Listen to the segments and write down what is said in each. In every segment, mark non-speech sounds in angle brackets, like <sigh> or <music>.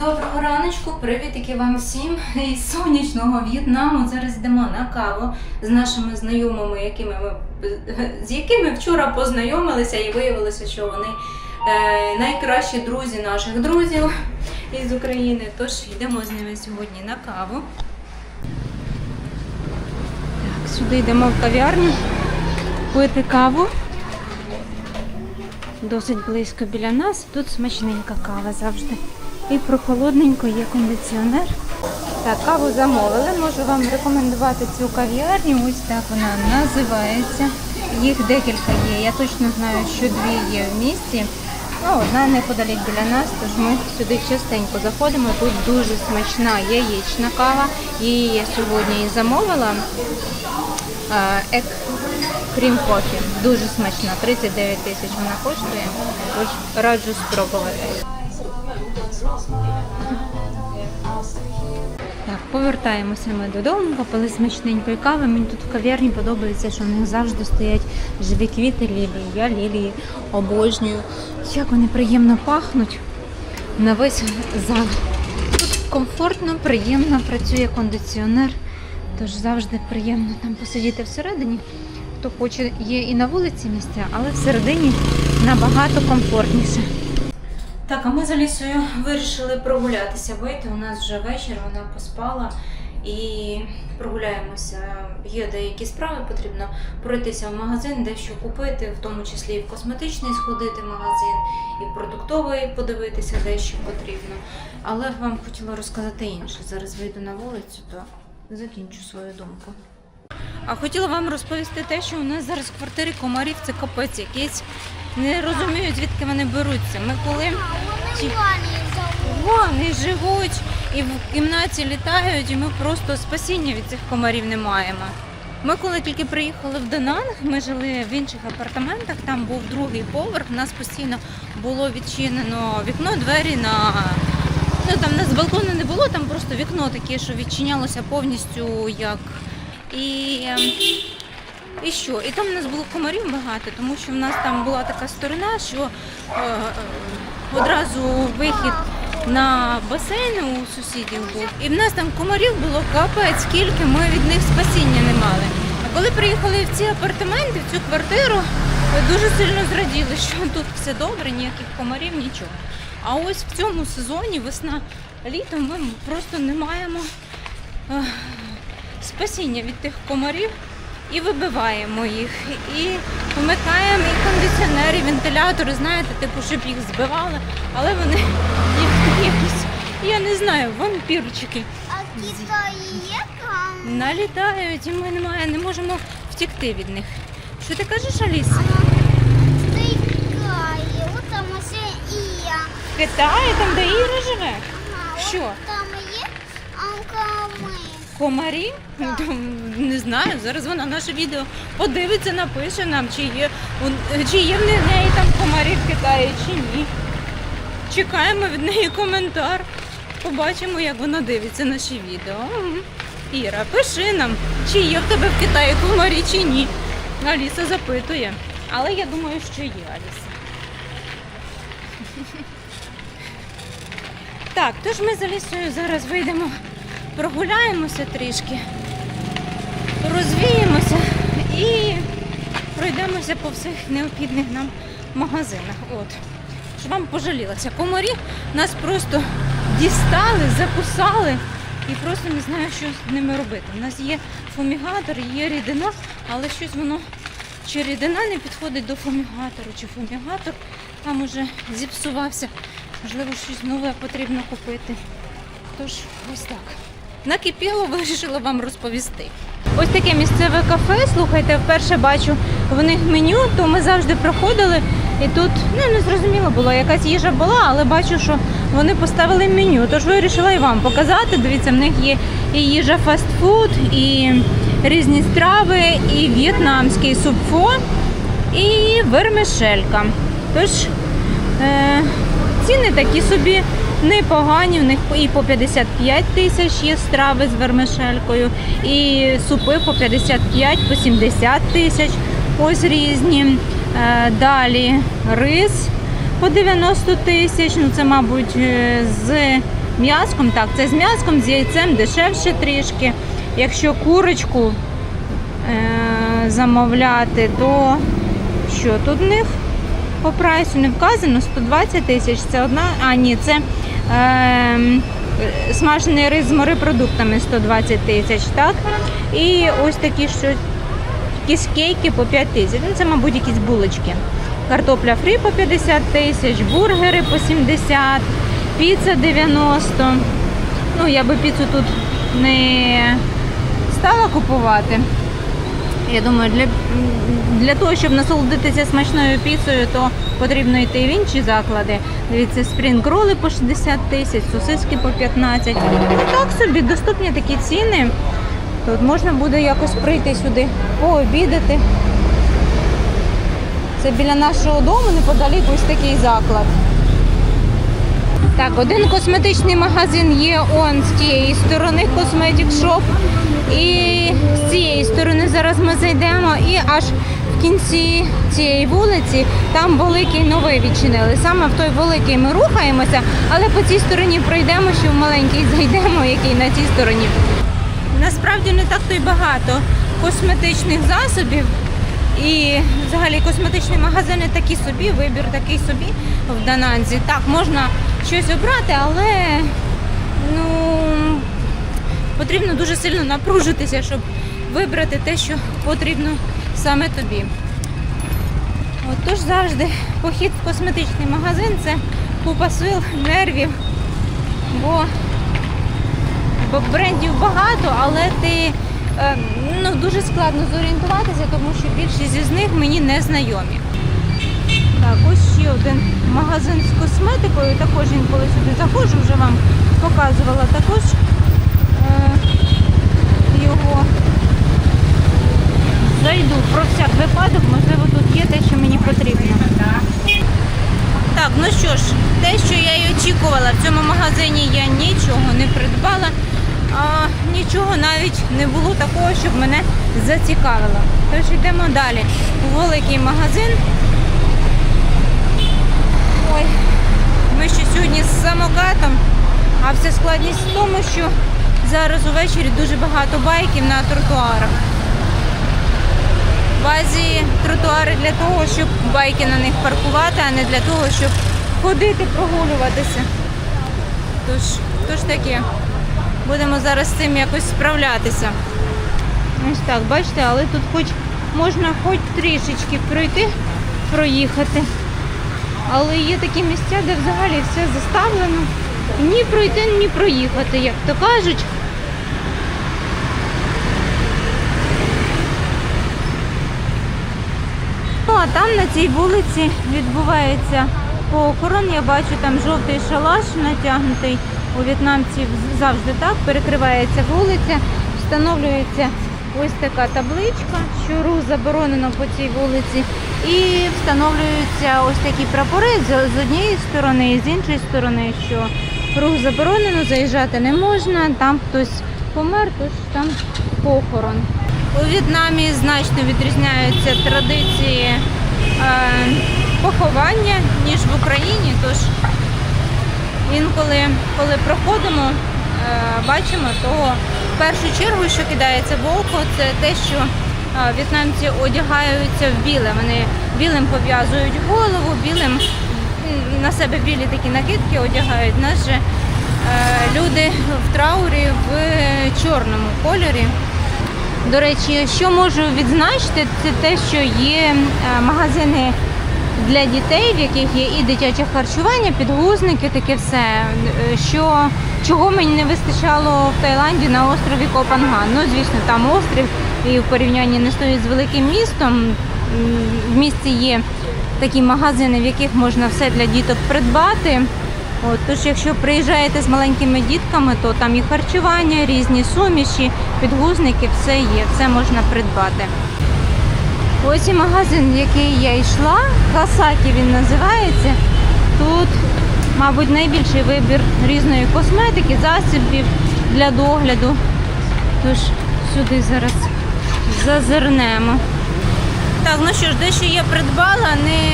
Доброго раночку, привітики вам всім із сонячного В'єтнаму. Зараз йдемо на каву з нашими знайомими, якими ми, з якими вчора познайомилися, і виявилося, що вони е, найкращі друзі наших друзів із України. Тож йдемо з ними сьогодні на каву. Так, сюди йдемо в кав'ярню пити каву. Досить близько біля нас. Тут смачненька кава завжди. І прохолодненько є кондиціонер. Так, каву замовили. Можу вам рекомендувати цю кав'ярню. Ось так вона називається. Їх декілька є. Я точно знаю, що дві є в місті. Ну, одна неподалік біля нас, тож ми сюди частенько заходимо. Тут дуже смачна яєчна кава. Її я сьогодні і замовила. Ек крім кофі. Дуже смачна. 39 тисяч вона коштує. Тож раджу спробувати. Так, повертаємося ми додому, попили смачненької кави. Мені тут в кав'ярні подобається, що в них завжди стоять живі квіти лілії. Я лілії обожнюю. Як вони приємно пахнуть на весь зал. Тут комфортно, приємно працює кондиціонер, тож завжди приємно там посидіти всередині. Хто хоче, є і на вулиці місця, але всередині набагато комфортніше. Так, а ми з Алісою вирішили прогулятися, вийти. У нас вже вечір, вона поспала і прогуляємося. Є деякі справи, потрібно пройтися в магазин, дещо купити, в тому числі і в косметичний сходити в магазин, і в продуктовий подивитися, дещо потрібно. Але вам хотіла розказати інше. Зараз вийду на вулицю, то закінчу свою думку. А хотіла вам розповісти те, що у нас зараз в квартирі комарів це капець якийсь. Не розумію, звідки вони беруться. Ми коли Ті- вони живуть і в кімнаті літають, і ми просто спасіння від цих комарів не маємо. Ми коли тільки приїхали в Дананг, ми жили в інших апартаментах, там був другий поверх, у нас постійно було відчинено вікно, двері на. Ну там у нас балкону не було, там просто вікно таке, що відчинялося повністю як. І, ем, і що? І там у нас було комарів багато, тому що в нас там була така сторона, що е, е, одразу вихід на басейн у сусідів був. І в нас там комарів було капець, скільки ми від них спасіння не мали. А коли приїхали в ці апартаменти, в цю квартиру, дуже сильно зраділи, що тут все добре, ніяких комарів, нічого. А ось в цьому сезоні, весна, літо, ми просто не маємо е, спасіння від тих комарів і вибиваємо їх. І вмикаємо і кондиціонери, і вентилятори, знаєте, типу, щоб їх збивали, але вони як якісь, я не знаю, вампірчики А є там? налітають, і ми немає, не можемо втікти від них. Що ти кажеш, от там ось і я. В Китаї, там, де Іра живе? Ага, Що? Там є анками. Комарі? Не знаю. Зараз вона наше відео подивиться, напише нам, чи є, чи є в неї там комарі в Китаї, чи ні. Чекаємо від неї коментар. Побачимо, як вона дивиться наші відео. Іра, пиши нам, чи є в тебе в Китаї комарі, чи ні. Аліса запитує. Але я думаю, що є Аліса. <laughs> Так, тож ми з Алісою зараз вийдемо, прогуляємося трішки, розвіємося і пройдемося по всіх необхідних нам магазинах. От. Щоб вам пожалілося. Комарі нас просто дістали, закусали і просто не знаю, що з ними робити. У нас є фумігатор, є рідина, але щось воно чи рідина не підходить до фумігатору, чи фумігатор там уже зіпсувався. Можливо, щось нове потрібно купити. Тож ось так. Накипіло, <laughs> вирішила вам розповісти. Ось таке місцеве кафе. Слухайте, вперше бачу в них меню, то ми завжди проходили. І тут ну не зрозуміло було, якась їжа була, але бачу, що вони поставили меню. Тож вирішила і вам показати. Дивіться, в них є і їжа фастфуд, і різні страви, і в'єтнамський супфо, і вермишелька. Тож е, ціни такі собі непогані. В них і по 55 тисяч є страви з вермишелькою, і супи по 55, по 70 тисяч. Ось різні. Е, Далі рис по 90 тисяч. Ну це, мабуть, е, з м'яском. Так, це з м'яском, з яйцем дешевше трішки. Якщо курочку е- замовляти, то що тут в них по прайсу не вказано 120 тисяч. Це одна. А, ні, це смажений рис з морепродуктами 120 тисяч, так? І ось такі що якісь кейки по 5 тисяч. Ну, це, мабуть, якісь булочки. Картопля фрі по 50 тисяч, бургери по 70, піца 90. Ну, я би піцу тут не стала купувати. Я думаю, для, для того, щоб насолодитися смачною піцею, то потрібно йти в інші заклади. Дивіться, спрінг-роли по 60 тисяч, сосиски по 15. Так собі доступні такі ціни. Тут можна буде якось прийти сюди, пообідати. Це біля нашого дому неподалік ось такий заклад. Так, один косметичний магазин є он з тієї сторони Shop. І з цієї сторони зараз ми зайдемо і аж в кінці цієї вулиці там великий новий відчинили. Саме в той великий ми рухаємося, але по цій стороні пройдемо, що в маленький зайдемо, який на цій стороні. Насправді не так то й багато косметичних засобів. І взагалі косметичні магазини такі собі, вибір такий собі в Дананзі. Так, можна щось обрати, але ну, потрібно дуже сильно напружитися, щоб вибрати те, що потрібно саме тобі. От, тож завжди похід в косметичний магазин це купа сил, нервів, бо бо брендів багато, але ти ну, дуже складно зорієнтуватися, тому що більшість із них мені не знайомі. Так, ось ще один магазин з косметикою. Також інколи сюди заходжу, вже вам показувала також е, його. Зайду про всяк випадок, можливо, тут є те, що мені потрібно. Так, ну що ж, те, що я й очікувала, в цьому магазині я нічого не придбала, а нічого навіть не було такого, щоб мене зацікавило. Тож йдемо далі. Великий магазин. Ой, ми ще сьогодні з самокатом, а вся складність в тому, що зараз увечері дуже багато байків на тротуарах. В Азії тротуари для того, щоб байки на них паркувати, а не для того, щоб ходити, прогулюватися. Тож, тож таке. Будемо зараз з цим якось справлятися. Ось так, бачите, але тут хоч можна хоч трішечки пройти, проїхати. Але є такі місця, де взагалі все заставлено. Ні пройти, ні проїхати, як то кажуть. Ну, а там на цій вулиці відбувається похорон. Я бачу там жовтий шалаш натягнутий. У в'єтнамців завжди так перекривається вулиця, встановлюється ось така табличка, що рух заборонено по цій вулиці. І встановлюються ось такі прапори з однієї сторони і з іншої сторони, що рух заборонено, заїжджати не можна, там хтось помер, тож там похорон. У В'єтнамі значно відрізняються традиції е, поховання, ніж в Україні. Tож інколи, коли проходимо, е, бачимо, то в першу чергу, що кидається в око, це те, що е, в'єтнамці одягаються в біле. Вони білим пов'язують голову, білим на себе білі такі накидки одягають. У нас же е, люди в траурі в чорному кольорі. До речі, що можу відзначити, це те, що є магазини для дітей, в яких є і дитяче харчування, підгузники, таке все. Е, Що, чого мені не вистачало в Таїланді на острові Копанган. Ну, звісно, там острів і в порівнянні не стоїть з великим містом. В місті є такі магазини, в яких можна все для діток придбати. От, тож, якщо приїжджаєте з маленькими дітками, то там і харчування, різні суміші, підгузники, все є, все можна придбати. Ось і магазин, в який я йшла, Хасакі він називається. Тут, мабуть, найбільший вибір різної косметики, засобів для догляду. Тож сюди зараз зазирнемо. Так, ну що ж, дещо я придбала, не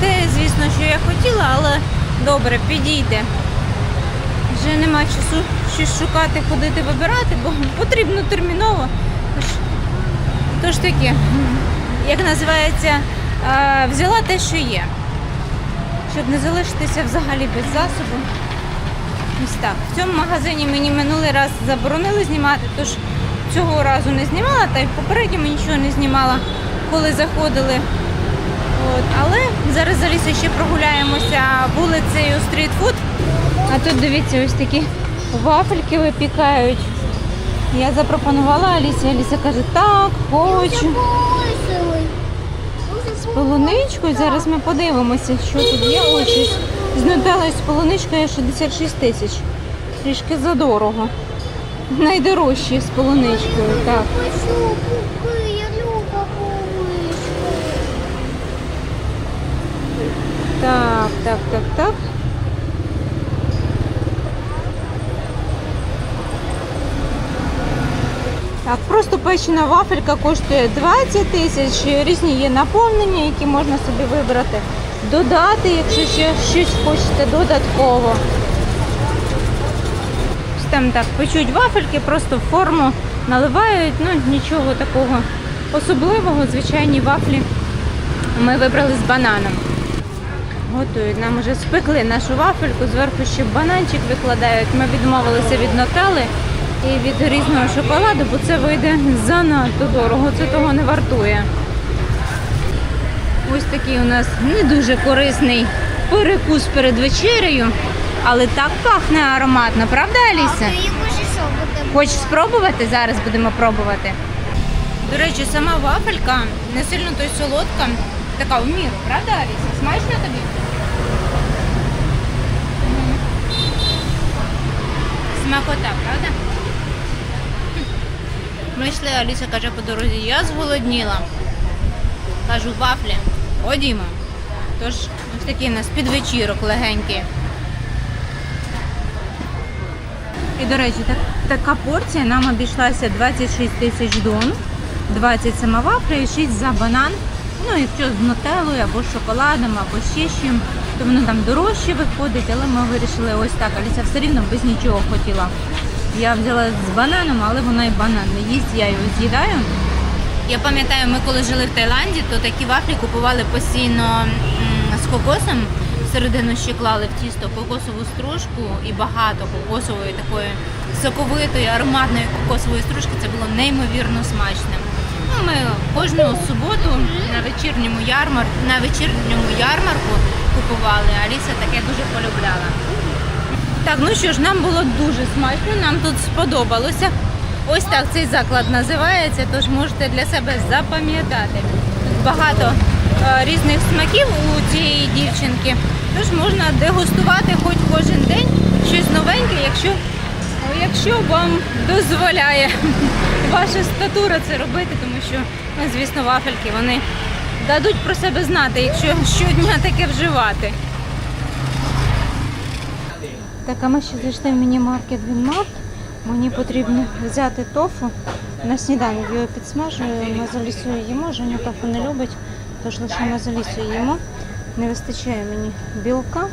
те, звісно, що я хотіла, але добре, підійде. Вже нема часу щось шукати, ходити, вибирати, бо потрібно терміново. Тож, тож таке, як називається, е, взяла те, що є. Щоб не залишитися взагалі без засобу. Ось так. В цьому магазині мені минулий раз заборонили знімати, тож цього разу не знімала, та й попередньому нічого не знімала, коли заходили. От. Але зараз за ще прогуляємося вулицею стрітфуд. А тут дивіться, ось такі вафельки випікають. Я запропонувала Алісі, Аліса каже, так, хочу. З полуничкою. Зараз ми подивимося, що тут є. Ось з з полуничкою 66 тисяч. Трішки задорого. Найдорожчі з полуничкою, так. Так, так, так, так. Так, просто печена вафелька коштує 20 тисяч. Різні є наповнення, які можна собі вибрати. Додати, якщо ще щось хочете додатково. Ось Там так печуть вафельки, просто в форму наливають. Ну нічого такого особливого. Звичайні вафлі ми вибрали з бананом. Готують. Нам вже спекли нашу вафельку, зверху ще бананчик викладають. Ми відмовилися від нутелли і від різного шоколаду, бо це вийде занадто дорого, це того не вартує. Ось такий у нас не дуже корисний перекус перед вечерею, але так пахне ароматно, правда, Аліса? Хочеш спробувати? Зараз будемо пробувати. До речі, сама вафелька не сильно то й солодка, така в міру, правда, Аліса? Смачно тобі? Смакота, правда? Ми йшли, каже по дорозі, я зголодніла. Кажу, вафлі, ходімо. Тож ось такий у нас підвечірок легенький. І, до речі, так, така порція нам обійшлася 26 тисяч дон, 20 сама і 6 за банан. Ну, якщо з нутеллою або з шоколадом, або ще чим, то воно там дорожче виходить, але ми вирішили ось так. Аліса все рівно без нічого хотіла. Я взяла з бананом, але вона і банан не їсть, я його з'їдаю. Я пам'ятаю, ми коли жили в Таїланді, то такі вафлі купували постійно з кокосом. Всередину ще клали в тісто кокосову стружку і багато кокосової такої соковитої, ароматної кокосової стружки. Це було неймовірно смачно. Ну, ми кожну суботу на вечірньому ярмар... на вечірньому ярмарку купували. Аліса таке дуже полюбляла. Так, ну що ж, нам було дуже смачно, нам тут сподобалося. Ось так цей заклад називається, тож можете для себе запам'ятати. Тут багато е, різних смаків у цієї дівчинки, тож можна дегустувати хоч кожен день щось новеньке, якщо, якщо вам дозволяє ваша статура це робити, тому що, ну, звісно, вафельки вони дадуть про себе знати, якщо щодня таке вживати. Так, а ми ще зайшли в міні-маркет Вінмарт. Мені потрібно взяти тофу на сніданок. Його підсмажую, ми з Алісою їмо. Женя тофу не любить, тож лише ми з їмо. Не вистачає мені білка.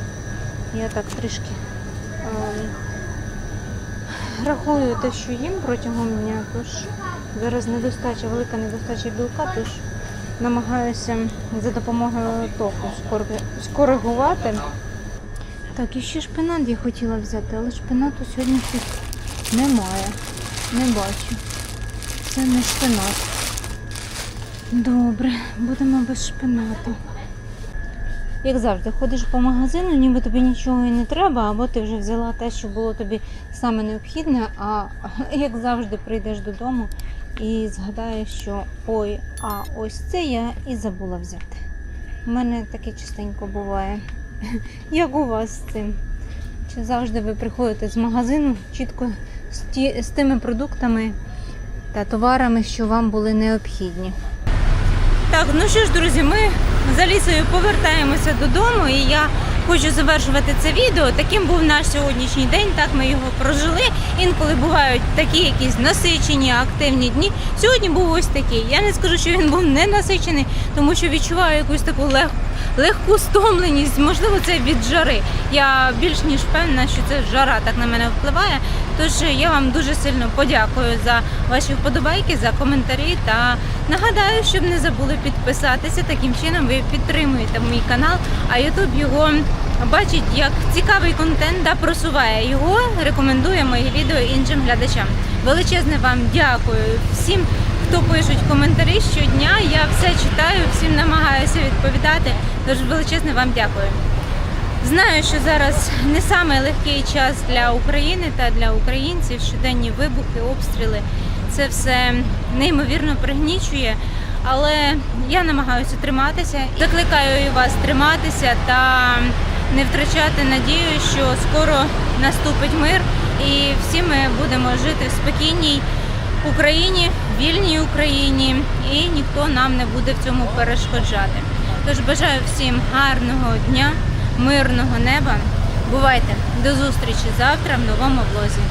Я так трішки ем, рахую те, що їм протягом дня. Тож зараз недостача, велика недостача білка, тож намагаюся за допомогою тофу скор- скоригувати. Так, і ще шпинат я хотіла взяти, але шпинату сьогодні тут немає. Не бачу. Це не шпинат. Добре, будемо без шпинату. Як завжди, ходиш по магазину, ніби тобі нічого і не треба, або ти вже взяла те, що було тобі саме необхідне, а <laughs> як завжди прийдеш додому і згадаєш, що ой, а ось це я і забула взяти. У мене таке частенько буває. <laughs> Як у вас з цим? Чи завжди ви приходите з магазину чітко з, ті, з тими продуктами та товарами, що вам були необхідні? Так, ну що ж, друзі, ми з Алісою повертаємося додому, і я хочу завершувати це відео. Таким був наш сьогоднішній день. Так ми його прожили. Інколи бувають такі якісь насичені, активні дні. Сьогодні був ось такий. Я не скажу, що він був не насичений, тому що відчуваю якусь таку лег... легку стомленість. Можливо, це від жари. Я більш ніж впевнена, що це жара так на мене впливає. Тож я вам дуже сильно подякую за ваші вподобайки, за коментарі та нагадаю, щоб не забули підписатися. Таким чином ви підтримуєте мій канал, а YouTube його бачить як цікавий контент та просуває його, рекомендує мої відео іншим глядачам. Величезне вам дякую всім, хто пишуть коментарі щодня. Я все читаю, всім намагаюся відповідати. Тож величезне вам дякую. Знаю, що зараз не самий легкий час для України та для українців. Щоденні вибухи, обстріли це все неймовірно пригнічує. Але я намагаюся триматися. Закликаю і вас триматися та не втрачати надію, що скоро наступить мир, і всі ми будемо жити в спокійній Україні, вільній Україні, і ніхто нам не буде в цьому перешкоджати. Тож бажаю всім гарного дня, мирного неба. Бувайте до зустрічі завтра в новому влозі.